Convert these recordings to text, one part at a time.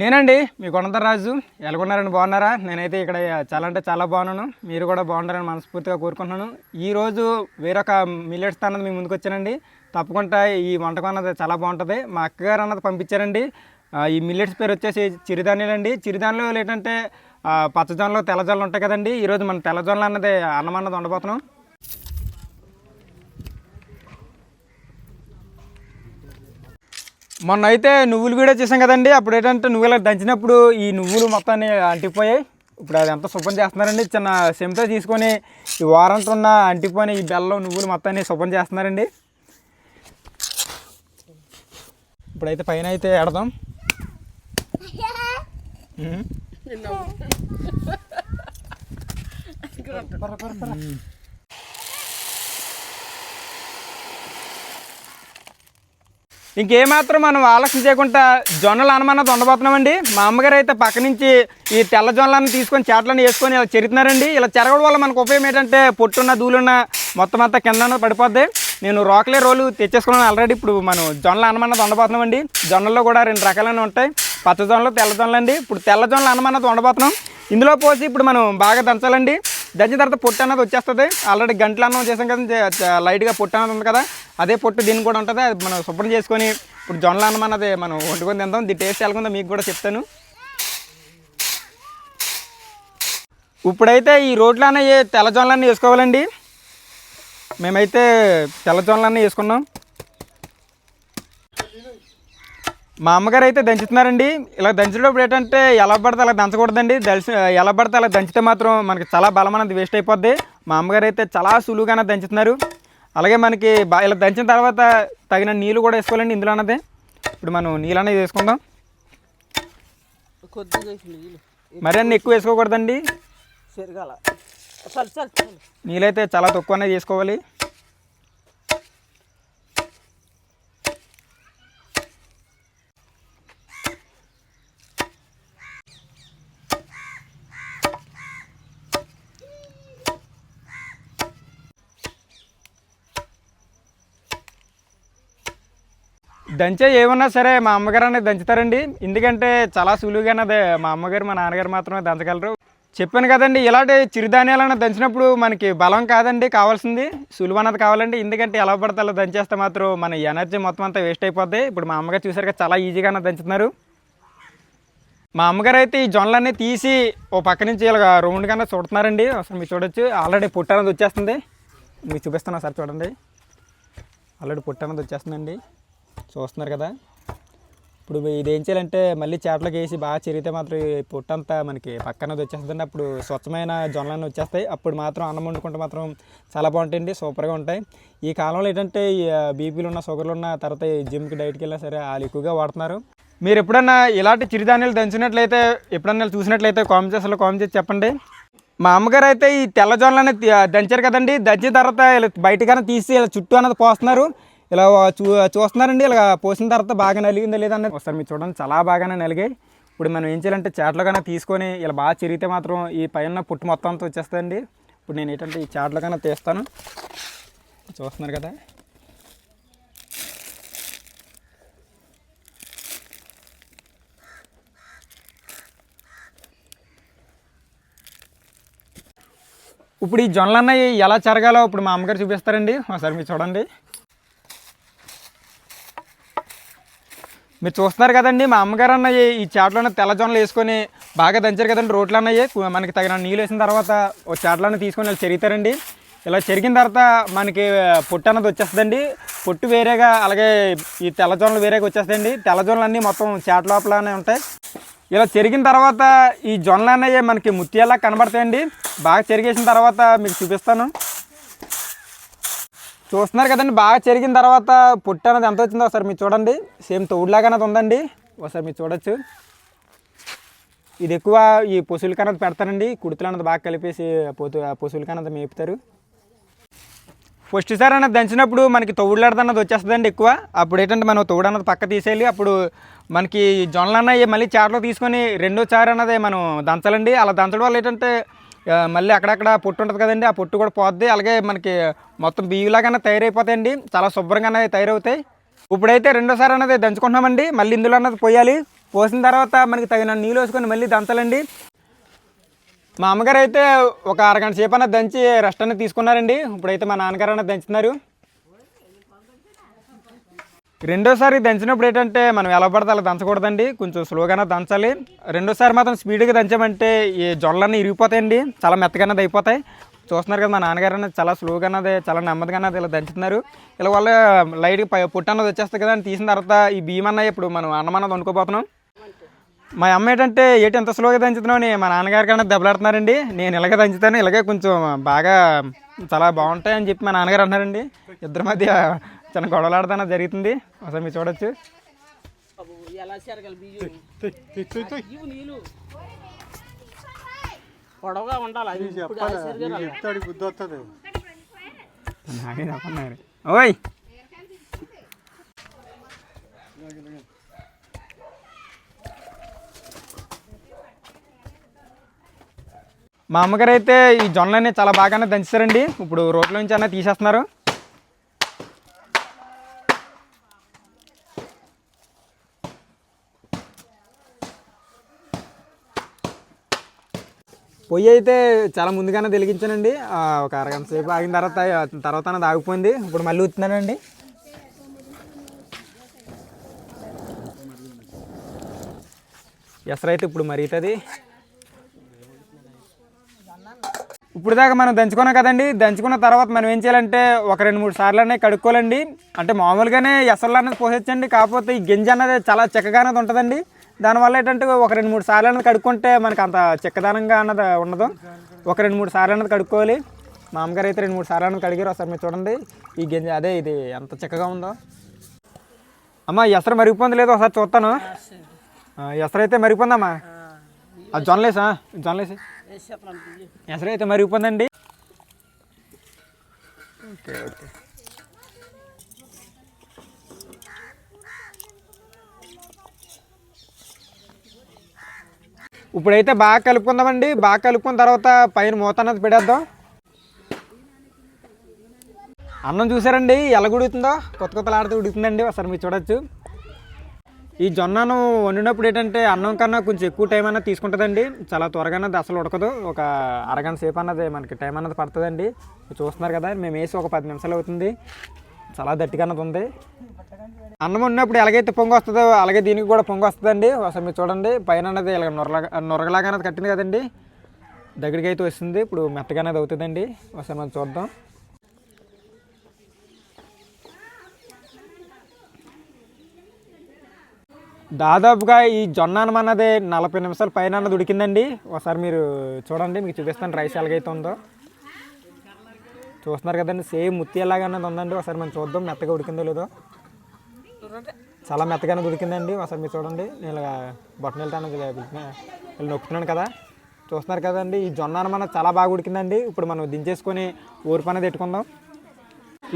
నేనండి మీ రాజు ఎలాగొన్నారని బాగున్నారా? నేనైతే ఇక్కడ చాలా అంటే చాలా బాగున్నాను. మీరు కూడా బాగుంటారని మనస్ఫూర్తిగా కోరుకుంటున్నాను. ఈరోజు వేరొక మిల్లెట్స్ అన్నది మీ ముందుకు వచ్చానండి. తప్పకుండా ఈ వంటకం అన్నది చాలా బాగుంటుంది. మా అక్కగారు అన్నది పంపించారండి. ఈ మిల్లెట్స్ పేరు వచ్చేసి చిరుధాన్యాలండి. చిరుధాన్యాలు ఏంటంటే పచ్చజొన్నలు తెల్లజొన్నలు ఉంటాయి కదండి. ఈరోజు మనం తెల్లజొన్నలు అన్నది అన్నం అన్నది ఉండబోతున్నాం మొన్న అయితే నువ్వులు వీడియో చేసాం కదండి. అప్పుడు ఏంటంటే నువ్వులు దంచినప్పుడు ఈ నువ్వులు మొత్తాన్ని అంటిపోయాయి. ఇప్పుడు అది ఎంత శుభ్రం చేస్తున్నారండి. చిన్న చెంతో తీసుకొని ఈ వారంతో ఉన్న అంటిపోయిన ఈ బెల్లం నువ్వులు మొత్తాన్ని శుభ్రం చేస్తున్నారండి. ఇప్పుడైతే పైన అయితే ఎడదాం. ఇంకేమాత్రం మనం ఆలస్యం చేయకుండా జొన్నలు అనమన్నది ఉండబోతున్నామండి మా అమ్మగారు అయితే పక్క నుంచి ఈ తెల్ల జొన్నలను తీసుకొని చేటలను వేసుకొని ఇలా చెరుతున్నారండి ఇలా చెరగడం వల్ల మనకు ఉపయోగం ఏంటంటే పొట్టున్న దూలున్న మొత్తం అంతా కింద పడిపోద్ది. నేను రోకలే రోలు తెచ్చేసుకున్నాను ఆల్రెడీ ఇప్పుడు మనం జొన్నలు అనమన్నది ఉండబోతున్నామండి జొన్నల్లో కూడా రెండు రకాలైన ఉంటాయి. పచ్చ జొన్నలు తెల్ల జొన్నలు అండి. ఇప్పుడు తెల్ల జొన్నలు అనమన్నది ఉండబోతున్నాం ఇందులో పోసి ఇప్పుడు మనం బాగా దంచాలండి. దంచిన తర్వాత పొట్టు అన్నది వచ్చేస్తుంది. ఆల్రెడీ గంటలు అన్నం చేసాం కదా లైట్గా పొట్టు అన్నది ఉంది కదా. అదే పొట్టు దీనికి కూడా ఉంటుంది. అది మనం శుభ్రం చేసుకొని ఇప్పుడు జొన్నలు అన్నం అన్నది మనం వండుకొని తిందాం. దీని టేస్ట్ ఎలాగుందో మీకు కూడా చెప్తాను. ఇప్పుడైతే ఈ రోడ్లోనే తెల్ల జొన్నలన్నీ వేసుకోవాలండి. మేమైతే తెల్ల జొన్నలన్నీ వేసుకున్నాం. మా అమ్మగారు అయితే దంచుతున్నారండి. ఇలా దంచేటప్పుడు ఏంటంటే ఎలా పడితే అలా దంచకూడదండి. దలిసి ఎలా పడితే అలా దంచితే మాత్రం మనకి చాలా బలం అనేది వేస్ట్ అయిపోద్ది. మా అమ్మగారు అయితే చాలా సులువుగానే దంచుతున్నారు. అలాగే మనకి ఇలా దంచిన తర్వాత తగిన నీళ్ళు కూడా వేసుకోవాలండి ఇందులో అన్నది. ఇప్పుడు మనం నీళ్ళు అనేది వేసుకుందాం మరి అన్ని ఎక్కువ వేసుకోకూడదండి. నీళ్ళైతే చాలా తక్కువ అనేది వేసుకోవాలి. దంచే ఏమన్నా సరే మా అమ్మగారు అనేది దంచుతారండి. ఎందుకంటే చాలా సులువుగానే అదే మా అమ్మగారు మా నాన్నగారు మాత్రమే దంచగలరు. చెప్పాను కదండి ఇలాంటి చిరుధాన్యాలను దంచినప్పుడు మనకి బలం కాదండి కావాల్సింది. సులువు అన్నది కావాలండి. ఎందుకంటే ఎలా పడితే అలా దంచేస్తే మాత్రం మన ఎనర్జీ మొత్తం అంతా వేస్ట్ అయిపోద్ది. ఇప్పుడు మా అమ్మగారు చూసారు చాలా ఈజీగానే దంచుతున్నారు. మా అమ్మగారు అయితే ఈ జొన్నలన్నీ తీసి ఓ పక్క నుంచి ఇలా రౌండ్ కన్నా చూడుతున్నారండి. అసలు మీరు చూడొచ్చు. ఆల్రెడీ పుట్ట అనేది వచ్చేస్తుంది. మీకు చూపిస్తున్నా ఒకసారి చూడండి. ఆల్రెడీ పుట్ట అనేది వచ్చేస్తుందండి. చూస్తున్నారు కదా. ఇప్పుడు ఇది ఏం చేయాలంటే మళ్ళీ చేపలకు వేసి బాగా చెరిగితే మాత్రం పొట్టంతా మనకి పక్కనది వచ్చేస్తుందండి. అప్పుడు స్వచ్ఛమైన జొన్నలన్నీ వచ్చేస్తాయి. అప్పుడు మాత్రం అన్నం వండుకుంటే మాత్రం చాలా బాగుంటాయండి సూపర్గా ఉంటాయి. ఈ కాలంలో ఏంటంటే బీపీలు ఉన్న షుగర్లు ఉన్న తర్వాత ఈ జిమ్కి డైట్కి వెళ్ళినా సరే వాళ్ళు ఎక్కువగా వాడుతున్నారు. మీరు ఎప్పుడన్నా ఇలాంటి చిరుధాన్యాలు దంచినట్లయితే ఎప్పుడన్నా చూసినట్లయితే కామెంట్ చేసి కామెంట్ చేసి చెప్పండి. మా అమ్మగారు అయితే ఈ తెల్లజొన్నలని దంచారు కదండి. దంచిన తర్వాత ఇలా బయటకన్నా తీసి ఇలా చుట్టూ అన్నది పోస్తున్నారు. ఇలా చూ చూస్తున్నారండి. ఇలా పోసిన తర్వాత బాగా నలిగిందా లేదన్నది ఒకసారి మీరు చూడండి. చాలా బాగానే నలిగాయి. ఇప్పుడు మనం ఏం చేయాలంటే చాట్లో కన్నా తీసుకొని ఇలా బాగా చిరిగితే మాత్రం ఈ పైన పుట్టు మొత్తం అంతా వచ్చేస్తుందండి. ఇప్పుడు నేను ఏంటంటే ఈ చాట్లో కన్నా తీస్తాను. చూస్తున్నారు కదా. ఇప్పుడు ఈ జొన్నలు అన్నవి ఎలా చెరగాలో ఇప్పుడు మా అమ్మగారు చూపిస్తారండి. ఒకసారి మీరు చూడండి. మీరు చూస్తున్నారు కదండి మా అమ్మగారు అన్నయ్య ఈ చేటలోనే తెల్ల జొన్నలు వేసుకొని బాగా దంచారు కదండి రోట్లు అన్నయ్య మనకి తగిన నీళ్ళు వేసిన తర్వాత ఒక చేటలోనే తీసుకొని ఇలా చెరుగుతారండి. ఇలా చెరిగిన తర్వాత మనకి పొట్టు అన్నది వచ్చేస్తుందండి. పొట్టు వేరేగా అలాగే ఈ తెల్ల జొన్నలు వేరేగా వచ్చేస్తాయండి. తెల్ల జొన్నలు అన్నీ మొత్తం చేట లోపలనే ఉంటాయి. ఇలా చెరిగిన తర్వాత ఈ జొన్నలు అన్నయ్య మనకి ముత్యాలా కనబడతాయండి. బాగా చెరిగేసిన తర్వాత మీకు చూపిస్తాను. చూస్తున్నారు కదండి బాగా చెరిగిన తర్వాత పుట్టు అనేది ఎంత వచ్చిందో ఒకసారి మీరు చూడండి. సేమ్ తోడులాగా అనేది ఉందండి. ఒకసారి మీరు చూడొచ్చు. ఇది ఎక్కువ ఈ పశువులకి అనేది పెడతారండి. కుడుతులు అనేది బాగా కలిపేసి పోతు పశువులకి అనేది మేపుతారు. ఫస్ట్ సారి అనేది దంచినప్పుడు మనకి తౌడులాడది అన్నది వచ్చేస్తుందండి ఎక్కువ. అప్పుడు ఏంటంటే మనం తోడు అన్నది పక్క తీసేయాలి. అప్పుడు మనకి జొన్నలు అన్నవి మళ్ళీ చాట్లో తీసుకొని రెండో చారు అన్నది మనం దంచాలండి. అలా దంచడం వల్ల ఏంటంటే మళ్ళీ అక్కడక్కడ పొట్టు ఉంటుంది కదండి ఆ పొట్టు కూడా పోద్ది. అలాగే మనకి మొత్తం బియ్యులాగానే తయారైపోతాయండి. చాలా శుభ్రంగానే తయారవుతాయి. ఇప్పుడైతే రెండోసారి అన్నది దంచుకుంటున్నామండి. మళ్ళీ ఇందులో అన్నది పోయాలి. పోసిన తర్వాత మనకి తగిన నీళ్ళు వేసుకొని మళ్ళీ దంచాలండి. మా అమ్మగారు అయితే ఒక అరగంట సేపు అన్నది దంచి రెస్ట్ అనేది తీసుకున్నారండి. ఇప్పుడైతే మా నాన్నగారు అన్నది దంచుతున్నారు. రెండోసారి దంచినప్పుడు ఏంటంటే మనం ఎలా పడితే అలా దంచకూడదండి. కొంచెం స్లోగానే దంచాలి. రెండోసారి మాత్రం స్పీడ్గా దంచామంటే ఈ జొల్లన్నీ ఇరిగిపోతాయండి. చాలా మెత్తగానే అయిపోతాయి. చూస్తున్నారు కదా మా నాన్నగారు అనేది చాలా స్లోగా అన్నది చాలా నెమ్మదిగా అన్నది ఇలా దంచుతున్నారు. ఇలా వల్ల లైట్గా పై పుట్ట అన్నది వచ్చేస్తుంది కదా అని తీసిన తర్వాత ఈ బియ్యం అన్న ఇప్పుడు మనం అన్నం అన్నది వండుకోబోతున్నాం. మా అమ్మ ఏంటంటే ఏంటి ఎంత స్లోగా దంచుతున్నావు? అని మా నాన్నగారి కన్నా దెబ్బలాడుతున్నారండి. నేను ఇలాగే దంచుతాను. ఇలాగే కొంచెం బాగా చాలా బాగుంటాయి అని చెప్పి మా నాన్నగారు అన్నారండి. ఇద్దరి మధ్య చిన్న గొడవలాడతాన జరుగుతుంది. ఒకసారి మీరు చూడొచ్చు. పొడవుగా ఉండాలి. చెప్తాడు బుద్ధి వస్తుంది నాకే చెప్పన్నారు ఓయ్! మా అమ్మగారు అయితే ఈ జొన్నలన్నీ చాలా బాగానే దంచుతారండి ఇప్పుడు రోడ్ల నుంచి అన్న తీసేస్తున్నారు. పొయ్యి అయితే చాలా ముందుగానే వెలిగించానండి. ఒక అరగంట సేపు ఆగిన తర్వాత తర్వాత అనేది ఆగిపోయింది ఇప్పుడు మళ్ళీ ఊతున్నానండి ఎసరు అయితే ఇప్పుడు మరుగుతుంది ఇప్పుడు దాకా మనం దంచుకున్నాం కదండి. దంచుకున్న తర్వాత మనం ఏం చేయాలంటే ఒక రెండు మూడు సార్లు అనేది కడుక్కోవాలండి. అంటే మామూలుగానే ఎసర్లు అనేది పోసొచ్చండి కాకపోతే ఈ గింజ అనేది చాలా చక్కగా అనేది ఉంటుందండి. దానివల్ల ఏంటంటే ఒక రెండు మూడు సార్లు అనేది కడుక్కుంటే మనకు అంత చిక్కదనంగా అన్నది ఉండదు. ఒక రెండు మూడు సార్లు అనేది కడుక్కోవాలి. మా అమ్మగారు అయితే రెండు మూడు సార్లు అనేది కడిగారు. ఒకసారి మీరు చూడండి. ఈ గింజ అదే ఇది ఎంత చిక్కగా ఉందో. అమ్మ ఎసరు మరిగిపోయింది లేదో ఒకసారి చూస్తాను. ఆ, ఎసరు అయితే మరిగిపోయిందమ్మా? ఆ జొన్నలేసా? జొన్నలేసి. ఎసరు అయితే మరిగిపోయిందండి. Okay okay. ఇప్పుడైతే బాగా కలుపుకుందామండి. బాగా కలుపుకున్న తర్వాత పైన మూత అన్నది పెడేద్దాం అన్నం చూసారండి? ఎలా ఉడుకుతుందో? కొత్త కొత్తలాడితే ఉడుతుందండి ఉడుకుతుందండి. ఒకసారి మీరు చూడొచ్చు. ఈ జొన్నను వండినప్పుడు ఏంటంటే అన్నం కన్నా కొంచెం ఎక్కువ టైం అన్నది తీసుకుంటుందండి. చాలా త్వరగా అన్నది అసలు ఉడకదు. ఒక అరగంట సేపు అన్నది మనకి టైం అన్నది పడుతుందండి. మీరు చూస్తున్నారు కదా మేము వేసి ఒక పది నిమిషాలు అవుతుంది. చాలా గట్టిగా ఉంది. అన్నం ఉన్నప్పుడు ఎలాగైతే పొంగు వస్తుందో అలాగే దీనికి కూడా పొంగు వస్తుందండి. ఒకసారి మీరు చూడండి పైన అనేది ఇలా నొరలాగా నొరగలాగా అనేది కట్టింది కదండి. దగ్గరికి అయితే వస్తుంది ఇప్పుడు మెత్తగా అనేది అవుతుందండి. ఒకసారి మనం చూద్దాం. దాదాపుగా ఈ జొన్న అన్నం అన్నది నలభై నిమిషాల పైన అన్నది ఉడికిందండి. ఒకసారి మీరు చూడండి మీకు చూపిస్తాను రైస్ ఎలాగైతే ఉందో. చూస్తున్నారు కదండి. సేమ్ ముత్తి ఎలాగా ఉందండి. ఒకసారి మనం చూద్దాం. మెత్తగా ఉడికిందో లేదో. చాలా మెత్తగానే ఉడికిందండి. ఒకసారి మీరు చూడండి. నేను ఇలా బొట్టన వెళ్తాను ఇలా నొక్కుతున్నాను కదా. చూస్తున్నారు కదండి. ఈ జొన్న అన్నం చాలా బాగా ఉడికిందండి. ఇప్పుడు మనం దించేసుకొని ఊరిపి అనేది పెట్టుకుందాం.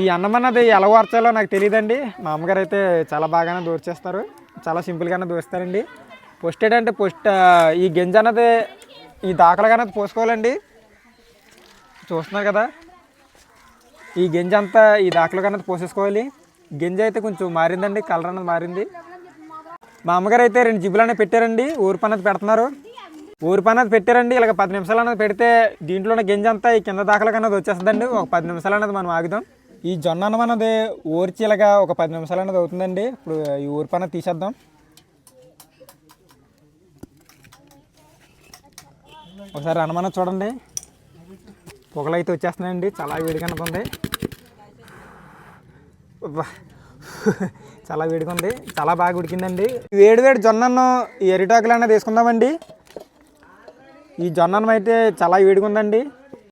ఈ అన్నం అన్నది ఎలా వార్చాలో నాకు తెలియదండి. మా అమ్మగారు అయితే చాలా బాగానే దూర్చేస్తారు. చాలా సింపుల్గానే దూరుస్తారండి పోస్ట్ ఏంటంటే పోస్ట్ ఈ గింజ అన్నది ఈ దాఖలుగా అన్నది పోసుకోవాలండి. చూస్తున్నారు కదా. ఈ గింజ అంతా ఈ దాఖలు కన్నా పోసేసుకోవాలి. గింజ అయితే కొంచెం మారిందండి కలర్ అన్నది మారింది. మా అమ్మగారు అయితే రెండు జిబ్బులు అనేది పెట్టారండి ఊరు అన్నది పెడుతున్నారు. ఊరిపి అది పెట్టారండి ఇలాగ పది నిమిషాలు అన్నది పెడితే దీంట్లో ఉన్న గింజ అంతా ఈ కింద దాఖలు కన్నది వచ్చేస్తుందండి ఒక పది నిమిషాలు అనేది మనం ఆగుదాం. ఈ జొన్న అన్నం అన్నది ఊర్చి ఇలాగా ఒక పది నిమిషాలు అనేది అవుతుందండి ఇప్పుడు ఈ ఊరిపి అన్నది తీసేద్దాం. ఒకసారి అనుమానం చూడండి. పొగలు అయితే వచ్చేస్తున్నాయండి చాలా వేడిగా ఉంది చాలా వేడిగా ఉంది చాలా బాగా ఉడికిందండి. ఈ వేడి వేడి జొన్నను ఈ ఎరిటాకులు అనేది వేసుకుందామండి. ఈ జొన్న అయితే చాలా వేడిగా ఉందండి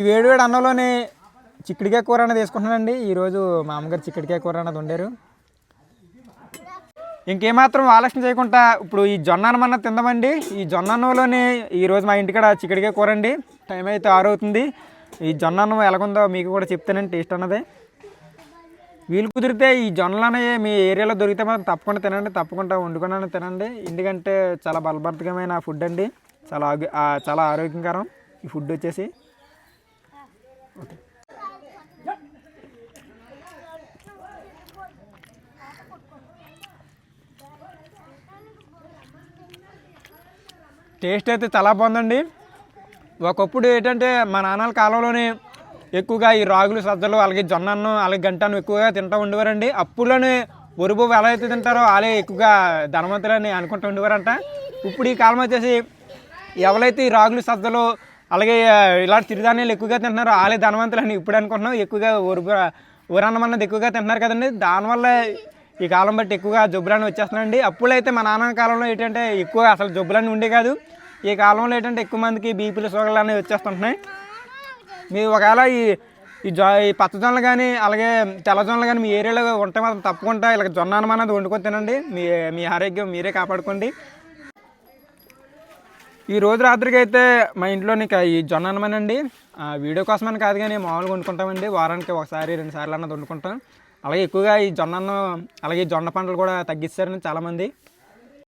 ఈ వేడి వేడి అన్నంలోని చిక్కడికాయ కూర అనేది వేసుకుంటున్నానండి. ఈరోజు మా అమ్మగారు చిక్కడికాయ కూర అనేది వండారు. ఇంకేమాత్రం ఆలస్యం చేయకుండా ఇప్పుడు ఈ జొన్న అన్నది తిందామండి. ఈ జొన్నలోనే ఈరోజు మా ఇంటికాడ చిక్కడికాయ కూర అండి. టైం అయితే ఆరు అవుతుంది. ఈ జొన్న అన్నం ఎలాగుందో మీకు కూడా చెప్తానండి టేస్ట్ అన్నది. వీలు కుదిరితే ఈ జొన్నలు అనేవి మీ ఏరియాలో దొరికితే మాత్రం తప్పకుండా తినండి తప్పకుండా వండుకున్నాను తినండి. ఎందుకంటే చాలా బలబద్ధకమైన ఫుడ్ అండి. చాలా ఆ, చాలా ఆరోగ్యకరం. ఈ ఫుడ్ వచ్చేసి. టేస్ట్ అయితే చాలా బాగుందండి. ఒకప్పుడు ఏంటంటే మా నాన్నల కాలంలోనే ఎక్కువగా ఈ రాగులు సజ్జలు అలాగే జొన్న అన్నం అలాగే గంటన్నం ఎక్కువగా తింటూ ఉండేవారండి. అప్పులోనే ఒరుబు ఎలా అయితే తింటారో వాళ్ళే ఎక్కువగా ధనవంతులని అనుకుంటూ ఉండేవారంట. ఇప్పుడు ఈ కాలం వచ్చేసి ఎవరైతే ఈ రాగులు సజ్జలు అలాగే ఇలాంటి చిరుధాన్యాలు ఎక్కువగా తింటున్నారో వాళ్ళే ధనవంతులని ఇప్పుడు అనుకుంటున్నాం. ఎక్కువగా ఒరుబు ఊరన్నం అన్నది ఎక్కువగా తింటున్నారు కదండి. దానివల్ల ఈ కాలం బట్టి ఎక్కువగా జబ్బులన్నీ వచ్చేస్తున్నాయండి. అప్పుడైతే మా నాన్న కాలంలో ఏంటంటే ఎక్కువ అసలు జబ్బులన్నీ ఉండే కాదు. ఈ కాలంలో ఏంటంటే ఎక్కువ మందికి బీపీలు షుగర్లు అనేవి వచ్చేస్తుంటున్నాయి. మీరు ఒకవేళ ఈ ఈ జొ ఈ పచ్చజొన్నలు కానీ అలాగే తెల్లజొన్నలు కానీ మీ ఏరియాలో ఉంటే మాత్రం తప్పకుండా ఇలా జొన్న అన్నం అనేది వండుకొని తినండి. మీ మీ ఆరోగ్యం మీరే కాపాడుకోండి. ఈ రోజు రాత్రికి అయితే మా ఇంట్లోని ఈ జొన్న అన్నమేనండి. వీడియో కోసమని కాదు కానీ మామూలుగా వండుకుంటామండి. వారానికి ఒకసారి రెండు సార్లు అన్నది వండుకుంటాం. అలాగే ఎక్కువగా ఈ జొన్న అన్నం అలాగే జొన్న పంటలు కూడా తగ్గిస్తారని చాలామంది.